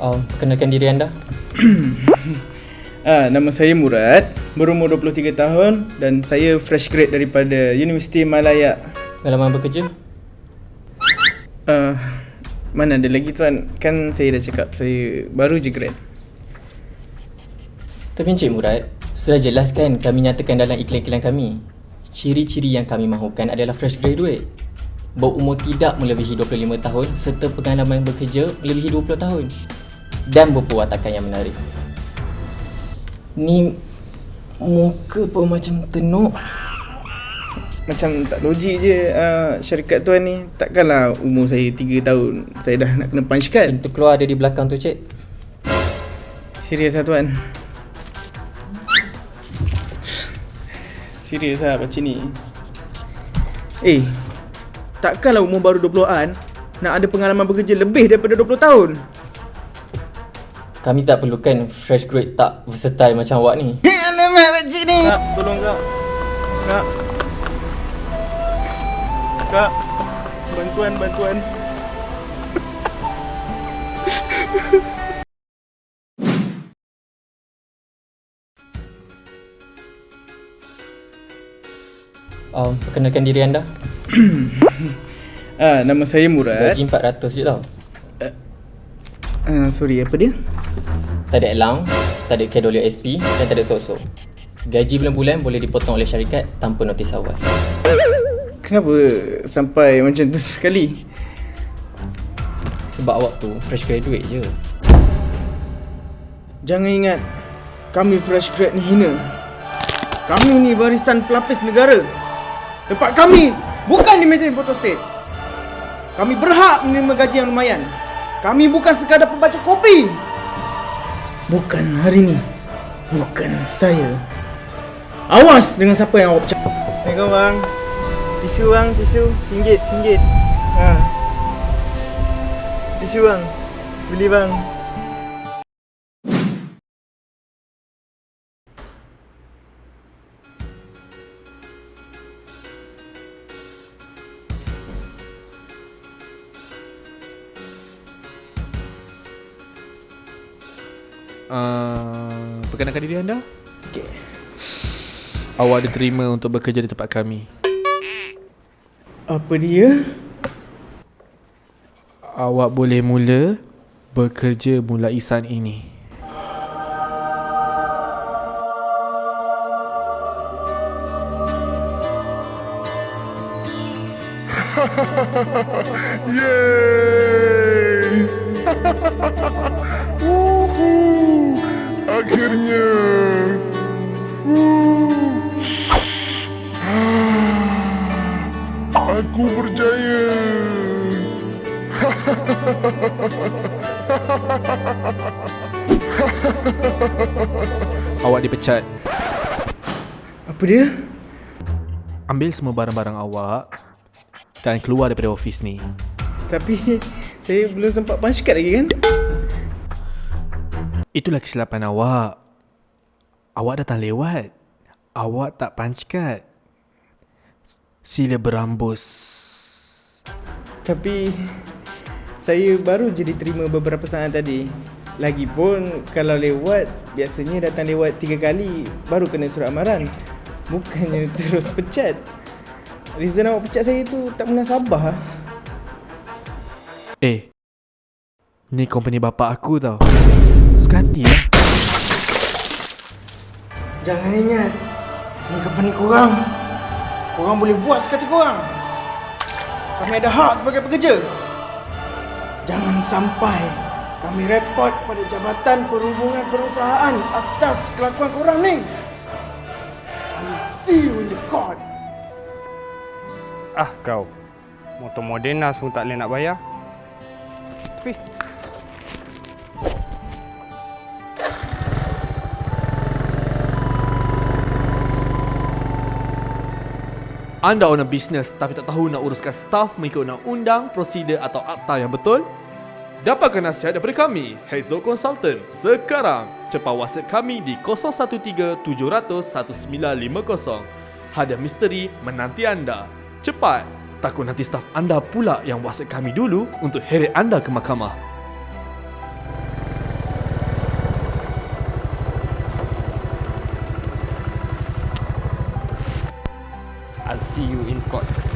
Um, perkenalkan diri anda. Ah, nama saya Murad, berumur 23 tahun dan saya fresh grade daripada Universiti Malaya. Pengalaman bekerja. Ah, mana ada lagi tuan? Kan saya dah cakap saya baru je grade. Tapi Encik Murad, sudah jelas kan kami nyatakan dalam iklan-iklan kami. Ciri-ciri yang kami mahukan adalah fresh graduate. Berumur tidak melebihi 25 tahun serta pengalaman bekerja melebihi 20 tahun. Dan berperwatakan yang menarik. Ni muka pun macam tenuk. Macam tak logik je uh, syarikat tuan ni. Takkanlah umur saya 3 tahun saya dah nak kena punch card. Pintu keluar ada di belakang tu cik. Serius lah tuan. Serius lah macam ni. Eh, takkanlah umur baru 20-an nak ada pengalaman bekerja lebih daripada 20 tahun. Kami tak perlukan fresh grade tak versatile macam awak ni. Alamak macam ni. Kak, tolong kak. Kak. Kak. Bantuan, bantuan. Um, perkenalkan diri anda. Ah, nama saya Murad. Gaji 400 je tau. Ah, sorry, apa dia? Tak ada allowance, tak ada KW SP dan tak ada sosok. Gaji bulan-bulan boleh dipotong oleh syarikat tanpa notis awal. Kenapa sampai macam tu sekali? Sebab awak tu fresh graduate je. Jangan ingat kami fresh grad ni hina. Kami ni barisan pelapis negara. Tempat kami bukan di meja photo state. Kami berhak menerima gaji yang lumayan. Kami bukan sekadar pembaca kopi. Bukan hari ni. Bukan saya. Awas dengan siapa yang awak. Ni kau bang. Tisu bang, tisu. Singgit, singgit. Ha. Tisu bang. Beli bang. Uh, perkenalkan diri anda Okay. Awak diterima untuk bekerja di tempat kami Apa dia? Awak boleh mula bekerja mulai saat ini Yeay! Akhirnya. Wuh. Aku berjaya. Awak dipecat Apa dia? Ambil semua barang-barang awak Dan keluar daripada ofis ni Tapi saya belum sempat punch card lagi kan? Itulah kesilapan awak Awak datang lewat Awak tak punch card Sila berambus Tapi saya baru je diterima beberapa saat tadi. Lagipun kalau lewat biasanya datang lewat tiga kali baru kena surat amaran. Bukannya terus pecat. Reason awak pecat saya tu tak munasabah. Eh Ni company bapak aku tau Sekati lah Jangan ingat. Ni company korang. Korang boleh buat sekali korang. Kami ada hak sebagai pekerja. Jangan sampai Kami report pada Jabatan Perhubungan Perusahaan Atas kelakuan korang ni. I'll see you in the court. Ah kau. Motor Modernas pun tak boleh nak bayar. Tapi Anda owner bisnes tapi tak tahu nak uruskan staff mengikut undang-undang, prosedur atau akta yang betul? Dapatkan nasihat daripada kami, Hazel Consultant. Sekarang, cepat WhatsApp kami di 013 700 1950. Hadiah misteri menanti anda. Cepat! Takut nanti staf anda pula yang WhatsApp kami dulu untuk heret anda ke mahkamah. I'll see you in court.